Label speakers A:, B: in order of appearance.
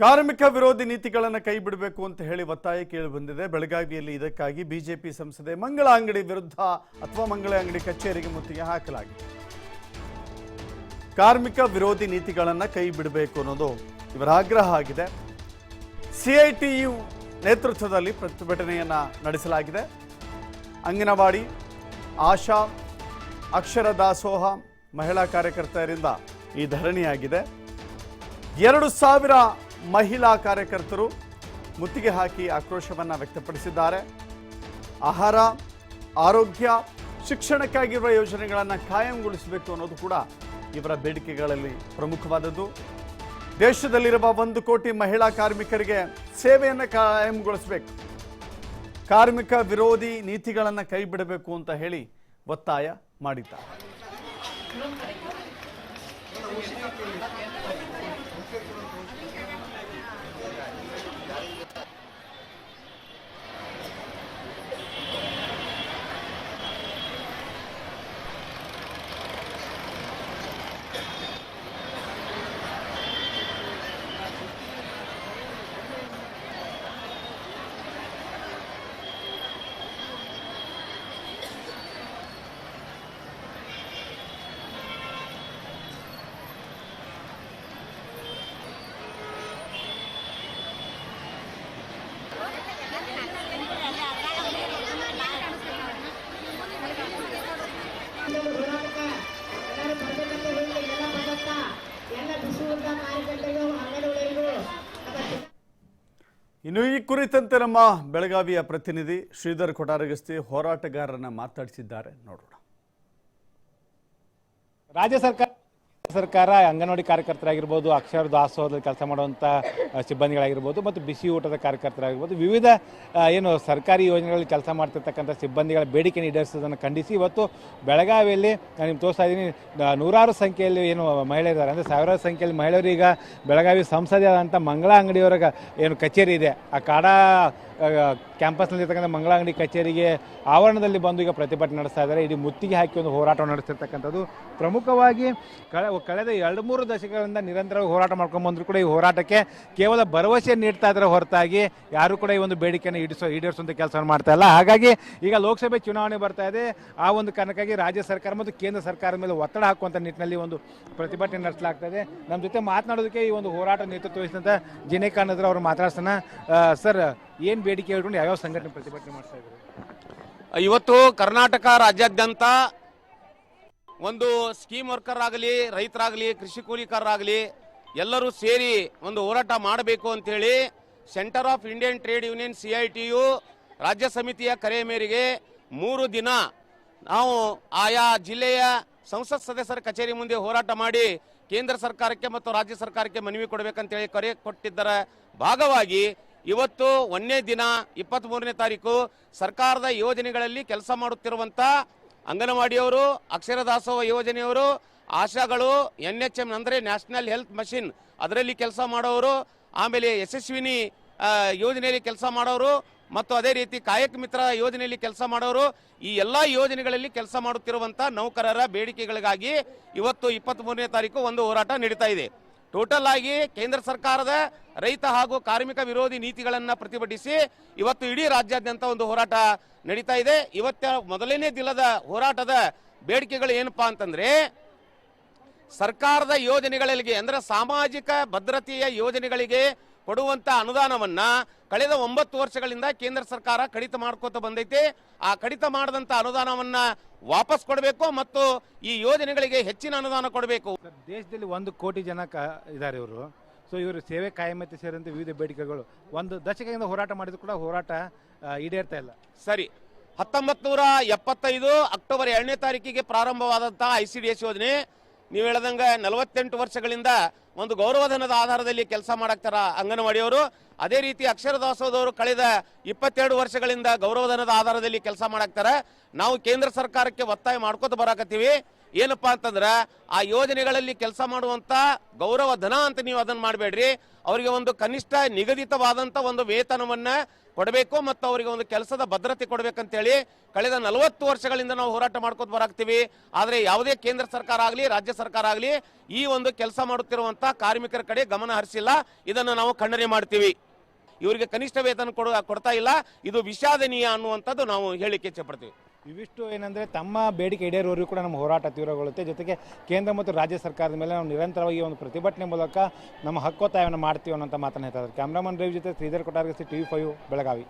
A: ಕಾರ್ಮಿಕ ವಿರೋಧಿ ನೀತಿಗಳನ್ನು ಕೈ ಬಿಡಬೇಕು ಅಂತ ಹೇಳಿ ಒತ್ತಾಯ ಕೇಳಿ ಬಂದಿದೆ. ಬೆಳಗಾವಿಯಲ್ಲಿ ಇದಕ್ಕಾಗಿ ಬಿಜೆಪಿ ಸಂಸದೆ ಮಂಗಳ ಅಂಗಡಿ ವಿರುದ್ಧ ಅಥವಾ ಮಂಗಳ ಅಂಗಡಿ ಕಚೇರಿಗೆ ಮುತ್ತಿಗೆ ಹಾಕಲಾಗಿದೆ. ಕಾರ್ಮಿಕ ವಿರೋಧಿ ನೀತಿಗಳನ್ನು ಕೈ ಬಿಡಬೇಕು ಅನ್ನೋದು ಇವರ ಆಗ್ರಹ ಆಗಿದೆ. ಸಿಐಟಿಯು ನೇತೃತ್ವದಲ್ಲಿ ಪ್ರತಿಭಟನೆಯನ್ನು ನಡೆಸಲಾಗಿದೆ. ಅಂಗನವಾಡಿ, ಆಶಾ, ಅಕ್ಷರ ದಾಸೋಹ ಮಹಿಳಾ ಕಾರ್ಯಕರ್ತೆಯರಿಂದ ಈ ಧರಣಿಯಾಗಿದೆ. ಎರಡು ಸಾವಿರ ಮಹಿಳಾ ಕಾರ್ಯಕರ್ತರು ಮುತ್ತಿಗೆ ಹಾಕಿ ಆಕ್ರೋಶವನ್ನು ವ್ಯಕ್ತಪಡಿಸಿದ್ದಾರೆ. ಆಹಾರ, ಆರೋಗ್ಯ, ಶಿಕ್ಷಣಕ್ಕಾಗಿರುವ ಯೋಜನೆಗಳನ್ನು ಕಾಯಂಗೊಳಿಸಬೇಕು ಅನ್ನೋದು ಕೂಡ ಇವರ ಬೇಡಿಕೆಗಳಲ್ಲಿ ಪ್ರಮುಖವಾದದ್ದು. ದೇಶದಲ್ಲಿರುವ ಒಂದು ಕೋಟಿ ಮಹಿಳಾ ಕಾರ್ಮಿಕರಿಗೆ ಸೇವೆಯನ್ನು ಕಾಯಂಗೊಳಿಸಬೇಕು. ಕಾರ್ಮಿಕ ವಿರೋಧಿ ನೀತಿಗಳನ್ನು ಕೈ ಬಿಡಬೇಕು ಅಂತ ಹೇಳಿ ಒತ್ತಾಯ ಮಾಡಿದ್ದಾರೆ. ಇನ್ನು ಈ ಕುರಿತಂತೆ ನಮ್ಮ ಬೆಳಗಾವಿಯ ಪ್ರತಿನಿಧಿ ಶ್ರೀಧರ್ ಕೊಟಾರಗಸ್ತಿ ಹೋರಾಟಗಾರರನ್ನ ಮಾತಾಡಿಸಿದ್ದಾರೆ. ನೋಡೋಣ.
B: ರಾಜ್ಯ ಸರ್ಕಾರ ಸರ್ಕಾರ ಅಂಗನವಾಡಿ ಕಾರ್ಯಕರ್ತರಾಗಿರ್ಬೋದು, ಅಕ್ಷರ ದಾಸೋಹದಲ್ಲಿ ಕೆಲಸ ಮಾಡುವಂಥ ಸಿಬ್ಬಂದಿಗಳಾಗಿರ್ಬೋದು ಮತ್ತು ಬಿಸಿ ಊಟದ ಕಾರ್ಯಕರ್ತರಾಗಿರ್ಬೋದು, ವಿವಿಧ ಏನು ಸರ್ಕಾರಿ ಯೋಜನೆಗಳಲ್ಲಿ ಕೆಲಸ ಮಾಡ್ತಿರ್ತಕ್ಕಂಥ ಸಿಬ್ಬಂದಿಗಳ ಬೇಡಿಕೆ ಈಡೇರಿಸೋದನ್ನು ಖಂಡಿಸಿ ಇವತ್ತು ಬೆಳಗಾವಿಯಲ್ಲಿ ನಾನು ನಿಮ್ಗೆ ತೋರಿಸ್ತಾ ಇದ್ದೀನಿ ನೂರಾರು ಸಂಖ್ಯೆಯಲ್ಲಿ ಏನು ಮಹಿಳೆಯರಿದ್ದಾರೆ. ಅಂದರೆ ಸಾವಿರಾರು ಸಂಖ್ಯೆಯಲ್ಲಿ ಮಹಿಳೆಯರು ಈಗ ಬೆಳಗಾವಿ ಸಂಸದೆ ಆದಂಥ ಮಂಗಳ ಅಂಗಡಿಯವರ ಏನು ಕಚೇರಿ ಇದೆ. ಆ ಕಾಡಾ ಕ್ಯಾಂಪಸ್ನಲ್ಲಿರ್ತಕ್ಕಂಥ ಮಂಗಳ ಅಂಗಡಿ ಕಚೇರಿಗೆ ಆವರಣದಲ್ಲಿ ಬಂದು ಈಗ ಪ್ರತಿಭಟನೆ ನಡೆಸ್ತಾ ಇದ್ದಾರೆ. ಇಡೀ ಮುತ್ತಿಗೆ ಹಾಕಿ ಒಂದು ಹೋರಾಟ ನಡೆಸಿರ್ತಕ್ಕಂಥದ್ದು ಪ್ರಮುಖವಾಗಿ ಕಳೆ ಕಳೆದ ಎರಡು ಮೂರು ದಶಕಗಳಿಂದ ನಿರಂತರವಾಗಿ ಹೋರಾಟ ಮಾಡ್ಕೊಂಡು ಬಂದರೂ ಕೂಡ ಈ ಹೋರಾಟಕ್ಕೆ ಕೇವಲ ಭರವಸೆ ನೀಡ್ತಾ ಇದ್ದಾರೆ ಹೊರತಾಗಿ ಯಾರು ಕೂಡ ಈ ಒಂದು ಬೇಡಿಕೆಯನ್ನು ಈಡಿಸೋ ಈಡೇರಿಸುವಂಥ ಕೆಲಸವನ್ನು ಮಾಡ್ತಾ ಇಲ್ಲ. ಹಾಗಾಗಿ ಈಗ ಲೋಕಸಭೆ ಚುನಾವಣೆ ಬರ್ತಾ ಇದೆ. ಆ ಒಂದು ಕಾರಣಕ್ಕಾಗಿ ರಾಜ್ಯ ಸರ್ಕಾರ ಮತ್ತು ಕೇಂದ್ರ ಸರ್ಕಾರದ ಮೇಲೆ ಒತ್ತಡ ಹಾಕುವಂಥ ನಿಟ್ಟಿನಲ್ಲಿ ಒಂದು ಪ್ರತಿಭಟನೆ ನಡೆಸಲಾಗ್ತಾ ಇದೆ. ನಮ್ಮ ಜೊತೆ ಮಾತನಾಡೋದಕ್ಕೆ ಈ ಒಂದು ಹೋರಾಟ ನೇತೃತ್ವ ವಹಿಸಿದಂಥ ಜಿನೇ ಖಾನ್ ಅವರು ಮಾತಾಡ್ಸೋಣ ಸರ್, ಏನು ಬೇಡಿಕೆ ಹೇಳ್ಕೊಂಡು ಯಾವ್ಯಾವ ಸಂಘಟನೆ ಪ್ರತಿಭಟನೆ ಮಾಡ್ತಾ ಇದ್ದಾರೆ?
C: ಇವತ್ತು ಕರ್ನಾಟಕ ರಾಜ್ಯಾದ್ಯಂತ ಒಂದು ಸ್ಕೀಮ್ ವರ್ಕರ್ ಆಗಲಿ, ರೈತರಾಗಲಿ, ಕೃಷಿ ಕೂಲಿಕಾರರಾಗಲಿ ಎಲ್ಲರೂ ಸೇರಿ ಒಂದು ಹೋರಾಟ ಮಾಡಬೇಕು ಅಂತೇಳಿ centre of Indian trade union C I TU ರಾಜ್ಯ ಸಮಿತಿಯ ಕರೆ ಮೇರೆಗೆ ಮೂರು ದಿನ ನಾವು ಆಯಾ ಜಿಲ್ಲೆಯ ಸಂಸತ್ ಸದಸ್ಯರ ಕಚೇರಿ ಮುಂದೆ ಹೋರಾಟ ಮಾಡಿ ಕೇಂದ್ರ ಸರ್ಕಾರಕ್ಕೆ ಮತ್ತು ರಾಜ್ಯ ಸರ್ಕಾರಕ್ಕೆ ಮನವಿ ಕೊಡಬೇಕಂತೇಳಿ ಕರೆ ಕೊಟ್ಟಿದ್ದರ ಭಾಗವಾಗಿ ಇವತ್ತು ಒಂದನೇ ದಿನ ಇಪ್ಪತ್ತ್ ಮೂರನೇ ತಾರೀಕು ಸರ್ಕಾರದ ಯೋಜನೆಗಳಲ್ಲಿ ಕೆಲಸ ಮಾಡುತ್ತಿರುವಂತ ಅಂಗನವಾಡಿಯವರು ಅಕ್ಷರ ದಾಸೋಹ ಯೋಜನೆಯವರು, ಆಶಾಗಳು ಎನ್ ಎಚ್ ಎಂ ಅಂದರೆ ನ್ಯಾಷನಲ್ ಹೆಲ್ತ್ ಮಷಿನ್ ಅದರಲ್ಲಿ ಕೆಲಸ ಮಾಡೋರು, ಆಮೇಲೆ ಯಶಸ್ವಿನಿ ಯೋಜನೆಯಲ್ಲಿ ಕೆಲಸ ಮಾಡೋರು ಮತ್ತು ಅದೇ ರೀತಿ ಕಾಯಕ ಮಿತ್ರ ಯೋಜನೆಯಲ್ಲಿ ಕೆಲಸ ಮಾಡೋರು, ಈ ಎಲ್ಲ ಯೋಜನೆಗಳಲ್ಲಿ ಕೆಲಸ ಮಾಡುತ್ತಿರುವಂಥ ನೌಕರರ ಬೇಡಿಕೆಗಳಿಗಾಗಿ ಇವತ್ತು ಇಪ್ಪತ್ತ್ ಮೂರನೇ ತಾರೀಕು ಒಂದು ಹೋರಾಟ ನಡೀತಾ ಇದೆ. ಟೋಟಲ್ ಆಗಿ ಕೇಂದ್ರ ಸರ್ಕಾರದ ರೈತ ಹಾಗೂ ಕಾರ್ಮಿಕ ವಿರೋಧಿ ನೀತಿಗಳನ್ನು ಪ್ರತಿಭಟಿಸಿ ಇವತ್ತು ಇಡೀ ರಾಜ್ಯಾದ್ಯಂತ ಒಂದು ಹೋರಾಟ ನಡೀತಾ ಇದೆ. ಇವತ್ತ ಮೊದಲನೇ ದಿನದ ಹೋರಾಟದ ಬೇಡಿಕೆಗಳು ಏನಪ್ಪಾ ಅಂತಂದ್ರೆ, ಸರ್ಕಾರದ ಯೋಜನೆಗಳಿಗೆ ಅಂದ್ರೆ ಸಾಮಾಜಿಕ ಭದ್ರತೆಯ ಯೋಜನೆಗಳಿಗೆ ಕೊಡುವಂತ ಅನುದಾನವನ್ನ ಕಳೆದ ಒಂಬತ್ತು ವರ್ಷಗಳಿಂದ ಕೇಂದ್ರ ಸರ್ಕಾರ ಕಡಿತ ಮಾಡ್ಕೋತ ಬಂದೈತೆ. ಆ ಕಡಿತ ಮಾಡದಂತ ಅನುದಾನವನ್ನ ವಾಪಸ್ ಕೊಡಬೇಕು ಮತ್ತು ಈ ಯೋಜನೆಗಳಿಗೆ ಹೆಚ್ಚಿನ ಅನುದಾನ ಕೊಡಬೇಕು.
B: ದೇಶದಲ್ಲಿ ಒಂದು ಕೋಟಿ ಜನ ಕ ಇದ್ದಾರೆ ಇವರು. ಸೊ ಇವರು ಸೇವೆ ಕಾಯಮತ್ತೆ ಸೇರಿದಂತೆ ವಿವಿಧ ಬೇಡಿಕೆಗಳು. ಒಂದು ದಶಕದಿಂದ ಹೋರಾಟ ಮಾಡಿದ್ರು ಕೂಡ ಹೋರಾಟ ಆ, ಈಡೇರ್ತಾ ಇಲ್ಲ.
C: ಸರಿ. ಹತ್ತೊಂಬತ್ತು ನೂರ ಎಪ್ಪತ್ತೈದು ಅಕ್ಟೋಬರ್ ಎರಡನೇ ತಾರೀಕಿಗೆ ಪ್ರಾರಂಭವಾದಂತಹ ಐ ಸಿ ಡಿ ಎಸ್ ಯೋಜನೆ ನೀವು ಹೇಳ್ದಂಗೆ ನಲವತ್ತೆಂಟು ವರ್ಷಗಳಿಂದ ಒಂದು ಗೌರವಧನದ ಆಧಾರದಲ್ಲಿ ಕೆಲಸ ಮಾಡಾಕ್ತಾರ ಅಂಗನವಾಡಿಯವರು. ಅದೇ ರೀತಿ ಅಕ್ಷರ ದಾಸೋದವರು ಕಳೆದ ಇಪ್ಪತ್ತೆರಡು ವರ್ಷಗಳಿಂದ ಗೌರವಧನದ ಆಧಾರದಲ್ಲಿ ಕೆಲಸ ಮಾಡಾಕ್ತಾರ. ನಾವು ಕೇಂದ್ರ ಸರ್ಕಾರಕ್ಕೆ ಒತ್ತಾಯ ಮಾಡ್ಕೋತ ಬರಾಕತ್ತೀವಿ. ಏನಪ್ಪಾ ಅಂತಂದ್ರೆ, ಆ ಯೋಜನೆಗಳಲ್ಲಿ ಕೆಲಸ ಮಾಡುವಂತ ಗೌರವ ಧನ ಅಂತ ನೀವು ಅದನ್ನ ಮಾಡಬೇಡ್ರಿ. ಅವರಿಗೆ ಒಂದು ಕನಿಷ್ಠ ನಿಗದಿತವಾದಂಥ ಒಂದು ವೇತನವನ್ನ ಕೊಡಬೇಕು ಮತ್ತು ಅವರಿಗೆ ಒಂದು ಕೆಲಸದ ಭದ್ರತೆ ಕೊಡಬೇಕಂತೇಳಿ ಕಳೆದ ನಲವತ್ತು ವರ್ಷಗಳಿಂದ ನಾವು ಹೋರಾಟ ಮಾಡ್ಕೋತ ಬರಾಕ್ತೀವಿ ಆದರೆ ಯಾವುದೇ ಕೇಂದ್ರ ಸರ್ಕಾರ ಆಗಲಿ, ರಾಜ್ಯ ಸರ್ಕಾರ ಆಗಲಿ ಈ ಒಂದು ಕೆಲಸ ಮಾಡುತ್ತಿರುವಂತ ಕಾರ್ಮಿಕರ ಕಡೆ ಗಮನ ಹರಿಸಿಲ್ಲ. ಇದನ್ನು ನಾವು ಖಂಡನೆ ಮಾಡ್ತೀವಿ. ಇವರಿಗೆ ಕನಿಷ್ಠ ವೇತನ ಕೊಡ, ಕೊಡ್ತಾ ಇಲ್ಲ. ಇದು ವಿಷಾದನೀಯ ಅನ್ನುವಂಥದ್ದು ನಾವು ಹೇಳಿಕೆ ಇಚ್ಛೆ ಪಡ್ತೀವಿ.
B: ಇವಿಷ್ಟು ಏನಂದರೆ ತಮ್ಮ ಬೇಡಿಕೆ ಈಡೇರುವವರೆಗೂ ಕೂಡ ನಮ್ಮ ಹೋರಾಟ ತೀವ್ರಗೊಳ್ಳುತ್ತೆ. ಜೊತೆಗೆ ಕೇಂದ್ರ ಮತ್ತು ರಾಜ್ಯ ಸರ್ಕಾರದ ಮೇಲೆ ನಾವು ನಿರಂತರವಾಗಿ ಒಂದು ಪ್ರತಿಭಟನೆ ಮೂಲಕ ನಮ್ಮ ಹಕ್ಕೊತ್ತಾಯವನ್ನು ಮಾಡ್ತೀವಿ ಅನ್ನೋಂಥ ಮಾತನ್ನು ಹೇಳ್ತಾ ಇದ್ದಾರೆ. ಕ್ಯಾಮ್ರಾಮನ್ ರವಿ ಜೊತೆ Shridhar Kottargasi T V five Belagavi.